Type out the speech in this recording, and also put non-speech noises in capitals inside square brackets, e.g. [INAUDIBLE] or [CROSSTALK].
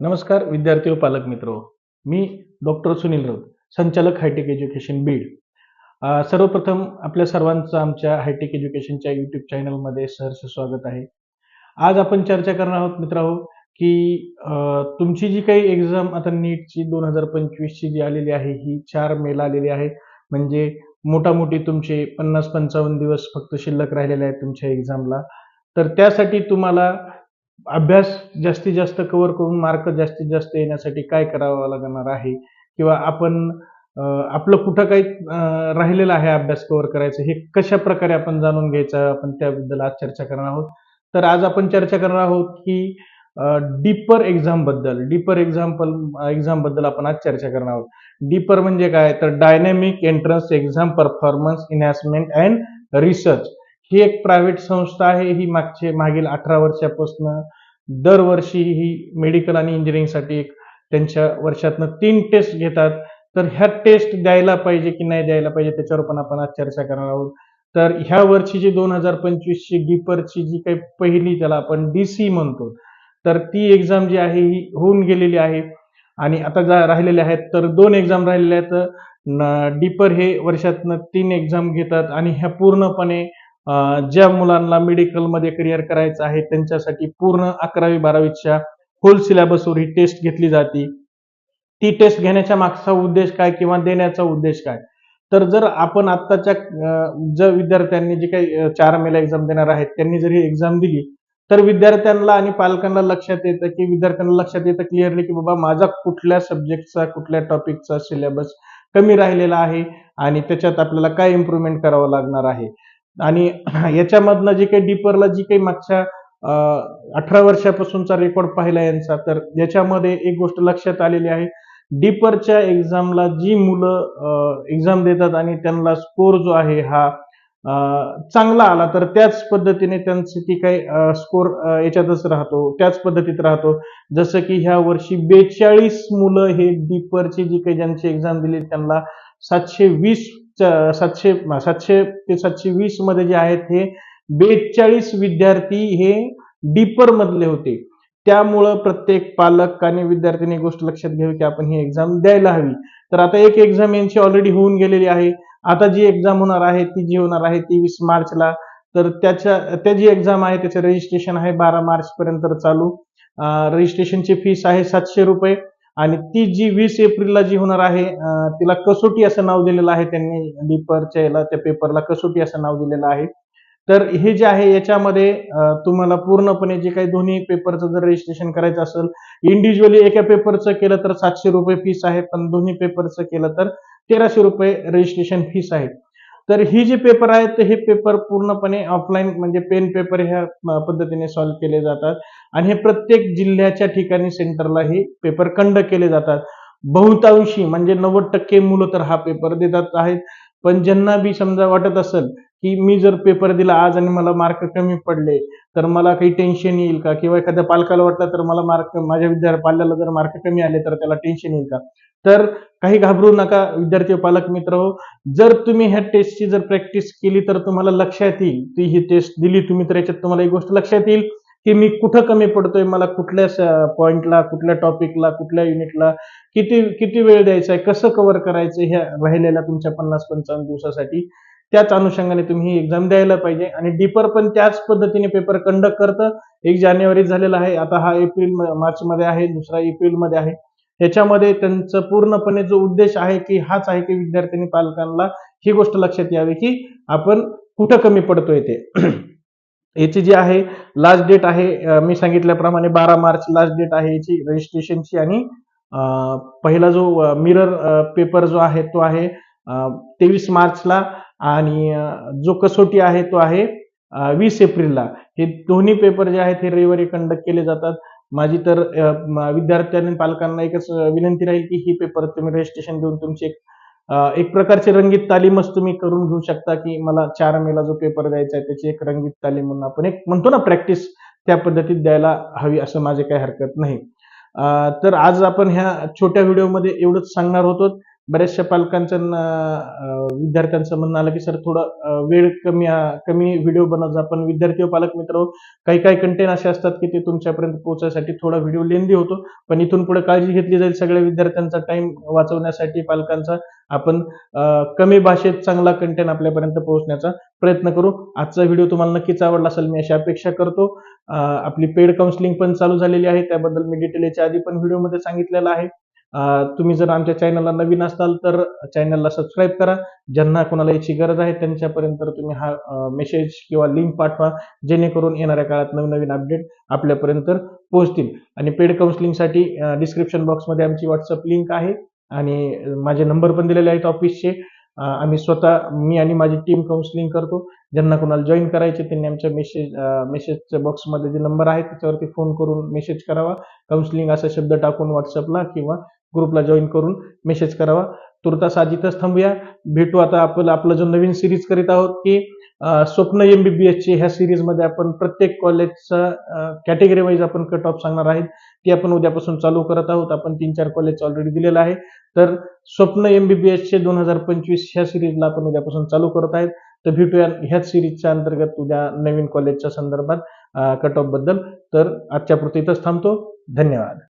नमस्कार विद्यार्थी व पालक मित्र. मी डॉक्टर सुनील राऊत संचालक हायटेक एज्युकेशन बीड. सर्वप्रथम आपल्या सर्वांचं आमच्या हायटेक एज्युकेशनच्या युट्यूब चॅनलमध्ये सहर्ष स्वागत आहे. आज आपण चर्चा करणार आहोत मित्र हो, की तुमची जी काही एक्झाम आता नीटची दोन हजार पंचवीसची जी आलेली आहे ही चार मेला आलेली आहे. म्हणजे मोठामोठी तुमचे पन्नास पंचावन्न दिवस फक्त शिल्लक राहिलेले आहेत तुमच्या एक्झामला तर त्यासाठी तुम्हाला अभ्यास जास्तीत जास्त कव्हर करून मार्क जास्तीत जास्त येण्यासाठी काय करावं लागणार आहे? किंवा आपण आपलं कुठं काही राहिलेलं आहे अभ्यास कव्हर करायचं हे कशा प्रकारे आपण जाणून घ्यायचं? आपण त्याबद्दल आज चर्चा करणार आहोत. तर आज आपण चर्चा करणार आहोत की डीपर एक्झामबद्दल डीपर एक्झाम्पल एक्झामबद्दल आपण आज चर्चा करणार आहोत. डीपर म्हणजे काय? तर dynamic entrance exam performance enhancement and research ही एक प्रायव्हेट संस्था आहे ही मागचे मागील अठरा वर्षापासून दरवर्षी ही मेडिकल आणि इंजिनिअरिंगसाठी एक त्यांच्या वर्षातनं तीन टेस्ट घेतात. तर ह्या टेस्ट द्यायला पाहिजे की नाही द्यायला पाहिजे त्याच्यावर पण आपण आज चर्चा करणार आहोत. तर ह्या वर्षी जी दोन हजार पंचवीसची डीपरची जी काही पहिली त्याला आपण डी सी म्हणतो तर ती एक्झाम जी आहे ही होऊन गेलेली आहे. आणि आता जा राहिलेल्या आहेत तर दोन एक्झाम राहिलेल्या आहेत. डीपर हे वर्षातनं तीन एक्झाम घेतात आणि ह्या पूर्णपणे ज्या मुलांना मेडिकलमध्ये करिअर करायचं आहे त्यांच्यासाठी पूर्ण अकरावी बारावीच्या होल सिलेबसवर ही टेस्ट घेतली जाते. ती टेस्ट घेण्याच्या मागचा उद्देश काय किंवा देण्याचा उद्देश काय? तर जर आपण आत्ताच्या ज्या जर विद्यार्थ्यांनी जे काही चार मेला एक्झाम देणार आहेत त्यांनी जर ही एक्झाम दिली तर विद्यार्थ्यांना आणि पालकांना लक्षात येतं की विद्यार्थ्यांना लक्षात येतं क्लिअरली की बाबा माझा कुठल्या सब्जेक्टचा कुठल्या टॉपिकचा सिलेबस कमी राहिलेला आहे आणि त्याच्यात आपल्याला काय इम्प्रुव्हमेंट करावं लागणार आहे? आणि [CLEARS THROAT] याच्यामधनं जे काही डीपरला जी काही मागच्या अठरा वर्षापासूनचा रेकॉर्ड पाहिला यांचा तर याच्यामध्ये एक गोष्ट लक्षात आलेली आहे. डीपरच्या एक्झामला जी मुलं एक्झाम देतात आणि त्यांना स्कोर जो आहे हा चांगला आला तर त्याच पद्धतीने त्यांची ती काही स्कोर याच्यातच राहतो त्याच पद्धतीत राहतो. जसं की ह्या वर्षी बेचाळीस मुलं हे डीपरची जी काही ज्यांची एक्झाम दिली त्यांना सातशे वीस सातशे सातशे ते सातशे वीसमध्ये जे आहेत हे बेचाळीस विद्यार्थी हे डीपर मधले होते. त्यामुळं प्रत्येक पालक आणि विद्यार्थ्यांनी गोष्ट लक्षात घ्यावी की आपण ही एक्झाम द्यायला हवी. तर आता एक एक्झाम यांची ऑलरेडी होऊन गेलेली आहे. आता जी एक्झाम होणार आहे ती जी होणार आहे ती वीस मार्चला. तर त्याच्या त्या जी एक्झाम आहे त्याचं रजिस्ट्रेशन आहे बारा मार्च पर्यंत चालू रजिस्ट्रेशनची फीस आहे सातशे रुपये. आणि ती जी वीस एप्रिलला जी होणार आहे तिला कसोटी असं नाव दिलेलं आहे त्यांनी डीपरच्या याला त्या पेपरला कसोटी असं नाव दिलेलं आहे. तर हे जे आहे याच्यामध्ये तुम्हाला पूर्णपणे जे काही दोन्ही पेपरचं जर रजिस्ट्रेशन करायचं असेल इंडिव्हिज्युअली एका पेपरचं केलं तर सातशे रुपये फीस आहे पण दोन्ही पेपरचं केलं तर तेराशे रुपये रजिस्ट्रेशन फीस आहे तर ही जी पेपर आहेत तर हे पेपर पूर्णपणे ऑफलाईन म्हणजे पेन पेपर ह्या पद्धतीने सॉल्व्ह केले जातात. आणि हे प्रत्येक जिल्ह्याच्या ठिकाणी सेंटरला हे पेपर कंडक्ट केले जातात. बहुतांशी म्हणजे नव्वद टक्के मुलं तर हा पेपर देतात आहेत. पण ज्यांना बी समजा वाटत असेल की मी जर पेपर दिला आज आणि मला मार्क कमी पडले तर मला काही टेन्शन येईल का? किंवा एखाद्या पालकाला वाटलं तर मला मार्क माझ्या विद्यार्थी पाल्याला जर मार्क कमी आले तर त्याला टेन्शन येईल का? तर काही घाबरू नका विद्यार्थी पालक मित्र हो. जर तुम्ही ह्या टेस्टची जर प्रॅक्टिस केली तर तुम्हाला लक्षात येईल. ती ही टेस्ट दिली तुम्ही तर याच्यात तुम्हाला एक गोष्ट लक्षात येईल. की मी कुठं कमी पडतोय मला कुठल्या पॉइंटला कुठल्या टॉपिकला कुठल्या युनिटला किती किती वेळ द्यायचा आहे कसं कव्हर करायचं ह्या राहिलेल्या तुमच्या पन्नास पंचावन्न दिवसासाठी त्याच अनुषंगाने तुम्ही एक्झाम द्यायला पाहिजे आणि डीपर पण त्याच पद्धतीने पेपर कंडक्ट करतं. एक जानेवारी झालेला आहे आता हा एप्रिल मार्च मध्ये आहे दुसरा एप्रिलमध्ये आहे. ह्याच्यामध्ये त्यांचं पूर्णपणे जो उद्देश आहे की हाच आहे की विद्यार्थ्यांनी पालकांना ही गोष्ट लक्षात यावी की आपण कुठं कमी पडतोय ते. याची जी आहे लास्ट डेट आहे मी सांगितल्याप्रमाणे बारा मार्च लास्ट डेट आहे याची रजिस्ट्रेशनची आणि पहिला जो मिरर पेपर जो आहे तो आहे तेवीस मार्चला आणि जो कसोटी आहे तो आहे वीस एप्रिलला हे दोन्ही पेपर जे आहेत हे रविवारी कंडक्ट केले जातात. माझी तर विद्यार्थी आणि पालकांना एकच विनंती राहील की ही पेपर तुम्ही रजिस्ट्रेशन देऊन तुमची एक एक प्रकारची रंगीत तालीमच तुम्ही करून घेऊ शकता की मला चार मेला जो पेपर द्यायचा आहे त्याची एक रंगीत तालीम म्हणून आपण एक म्हणतो ना प्रॅक्टिस त्या पद्धतीत द्यायला हवी असं माझे काही हरकत नाही. तर आज आपण ह्या छोट्या व्हिडिओमध्ये एवढंच सांगणार होतो. बऱ्याचशा पालकांचं विद्यार्थ्यांचं म्हणणं आलं की सर थोडं वेळ कमी कमी व्हिडिओ बनवजा पण विद्यार्थी व पालक मित्र हो, काही काही कंटेंट असे असतात की ते तुमच्यापर्यंत पोहोचण्यासाठी थोडा व्हिडिओ लेंदी होतो. पण इथून पुढे काळजी घेतली जाईल सगळ्या विद्यार्थ्यांचा टाइम वाचवण्यासाठी पालकांचा. आपण कमी भाषेत चांगला कंटेंट आपल्यापर्यंत पोहोचण्याचा प्रयत्न करू. आजचा व्हिडिओ तुम्हाला नक्कीच आवडला असेल मी अशी अपेक्षा करतो. आपली पेड काउन्सिलिंग पण चालू झालेली आहे. त्याबद्दल मी डिटेल याच्या आधी पण व्हिडिओमध्ये सांगितलेलं आहे. तुम्ही जर आमच्या चॅनलला नवीन असाल तर चॅनलला सबस्क्राईब करा. ज्यांना कोणाला याची गरज आहे त्यांच्यापर्यंत तुम्ही हा मेसेज किंवा लिंक पाठवा जेणेकरून येणाऱ्या काळात नवीन नवीन अपडेट आपल्यापर्यंत पोहोचतील. आणि पेड काउन्सिलिंगसाठी डिस्क्रिप्शन बॉक्समध्ये आमची व्हॉट्सअप लिंक आहे आणि माझे नंबर पण दिलेले आहेत ऑफिसचे आम्ही स्वतः मी आणि माझी टीम काउन्सिलिंग करतो. ज्यांना कोणाला जॉईन करायचे त्यांनी आमच्या मेसेज मेसेजच्या बॉक्समध्ये जे नंबर आहे त्याच्यावरती फोन करून मेसेज करावा. काउन्सिलिंग असा शब्द टाकून व्हॉट्सअपला किंवा ग्रुपला जॉईन करून मेसेज करावा. तुर्तास आज थांबूया. भेटू आता आपण आपला जो नवीन सिरीज करीत आहोत की स्वप्न एमबीबीएस ची ह्या सिरीजमध्ये आपण प्रत्येक कॉलेजचा कॅटेगरी वाईज आपण कट ऑफ सांगणार आहेत. ती आपण उद्यापासून चालू करत आहोत. आपण तीन चार कॉलेज ऑलरेडी दिलेलं आहे. तर स्वप्न एमबीबीएस चे दोन हजार पंचवीस ह्या सिरीजला आपण उद्यापासून चालू करत आहेत. तर भेटूया ह्याच सिरीजच्या अंतर्गत उद्या नवीन कॉलेजच्या संदर्भात कट ऑफबद्दल. तर आजच्या पुरती इथंच थांबतो. धन्यवाद.